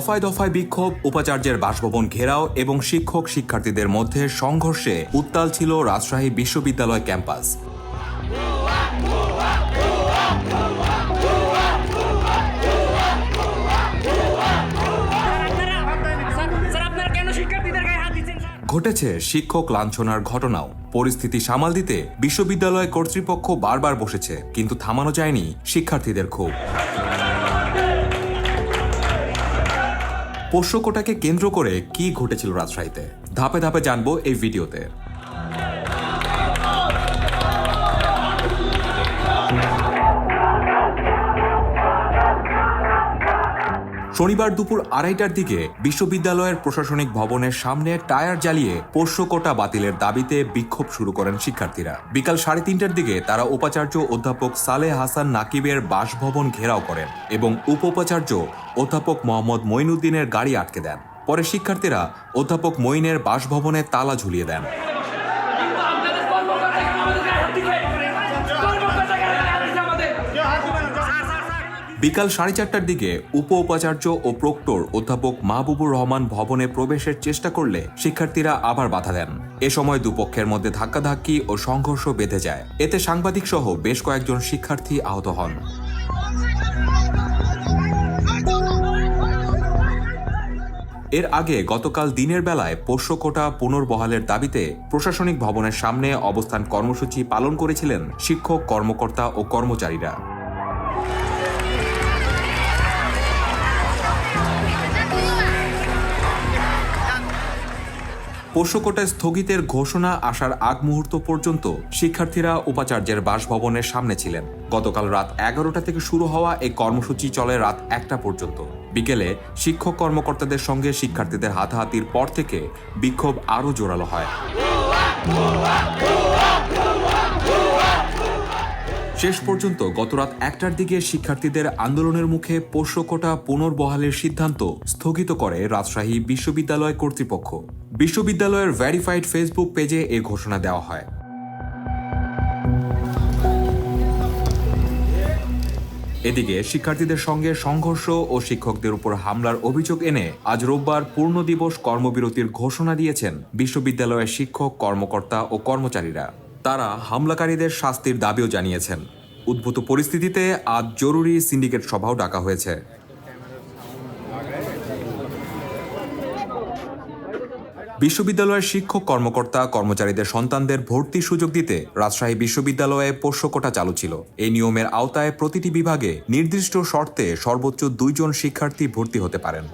দফায় দফায় বিক্ষোভ, উপাচার্যের বাসভবন ঘেরাও এবং শিক্ষক শিক্ষার্থীদের মধ্যে সংঘর্ষে উত্তাল ছিল রাজশাহী বিশ্ববিদ্যালয় ক্যাম্পাস। ঘটেছে শিক্ষক লাঞ্ছনার ঘটনাও। পরিস্থিতি সামাল দিতে বিশ্ববিদ্যালয় কর্তৃপক্ষ বারবার বসেছে, কিন্তু থামানো যায়নি শিক্ষার্থীদের ক্ষোভ। পোষ্যকোটাকে কেন্দ্র করে কি ঘটেছিল রাজশাহীতে? ধাপে ধাপে জানব এই ভিডিওতে। শনিবার দুপুর আড়াইটার দিকে বিশ্ববিদ্যালয়ের প্রশাসনিক ভবনের সামনে টায়ার জ্বালিয়ে পোষ্য কোটা বাতিলের দাবিতে বিক্ষোভ শুরু করেন শিক্ষার্থীরা। বিকাল সাড়ে তিনটার দিকে তারা উপাচার্য অধ্যাপক সালেহ হাসান নাকিবের বাসভবন ঘেরাও করেন এবং উপ উপাচার্য অধ্যাপক মোহাম্মদ মঈনুদ্দিনের গাড়ি আটকে দেন। পরে শিক্ষার্থীরা অধ্যাপক মঈনের বাসভবনে তালা ঝুলিয়ে দেন। বিকাল সাড়ে চারটার দিকে উপ উপাচার্য ও প্রক্টর অধ্যাপক মাহবুবুর রহমান ভবনে প্রবেশের চেষ্টা করলে শিক্ষার্থীরা আবার বাধা দেন। এ সময় দুপক্ষের মধ্যে ধাক্কাধাক্কি ও সংঘর্ষ বেঁধে যায়। এতে সাংবাদিক সহ বেশ কয়েকজন শিক্ষার্থী আহত হন। এর আগে গতকাল দিনের বেলায় পোষ্যকোটা পুনর্বহালের দাবিতে প্রশাসনিক ভবনের সামনে অবস্থান কর্মসূচি পালন করেছিলেন শিক্ষক, কর্মকর্তা ও কর্মচারীরা। পোষ্যকোটা স্থগিতের ঘোষণা আসার আগ মুহূর্ত পর্যন্ত শিক্ষার্থীরা উপাচার্যের বাসভবনের সামনে ছিলেন। গতকাল রাত এগারোটা থেকে শুরু হওয়া এই কর্মসূচি চলে রাত একটা পর্যন্ত। বিকেলে শিক্ষক কর্মকর্তাদের সঙ্গে শিক্ষার্থীদের হাতাহাতির পর থেকে বিক্ষোভ আরও জোরালো হয়। শেষ পর্যন্ত গতরাত একটার দিকে শিক্ষার্থীদের আন্দোলনের মুখে পোষ্যকোটা পুনর্বহালের সিদ্ধান্ত স্থগিত করে রাজশাহী বিশ্ববিদ্যালয় কর্তৃপক্ষ। বিশ্ববিদ্যালয়ের ভেরিফাইড ফেসবুক পেজে এ ঘোষণা দেওয়া হয়। এদিকে, শিক্ষার্থীদের সঙ্গে সংঘর্ষ ও শিক্ষকদের উপর হামলার অভিযোগ এনে আজ রোববার পূর্ণ দিবস কর্মবিরতির ঘোষণা দিয়েছেন বিশ্ববিদ্যালয়ের শিক্ষক, কর্মকর্তা ও কর্মচারীরা। তারা হামলাকারীদের শাস্তির দাবিও জানিয়েছেন। উদ্ভূত পরিস্থিতিতে আজ জরুরি সিন্ডিকেট সভাও ডাকা হয়েছে। বিশ্ববিদ্যালয়ের শিক্ষক, কর্মকর্তা, কর্মচারীদের সন্তানদের ভর্তির সুযোগ দিতে রাজশাহী বিশ্ববিদ্যালয়ে পোষ্যকোটা চালু ছিল। এই নিয়মের আওতায় প্রতিটি বিভাগে নির্দিষ্ট শর্তে সর্বোচ্চ দুইজন শিক্ষার্থী ভর্তি হতে পারেন।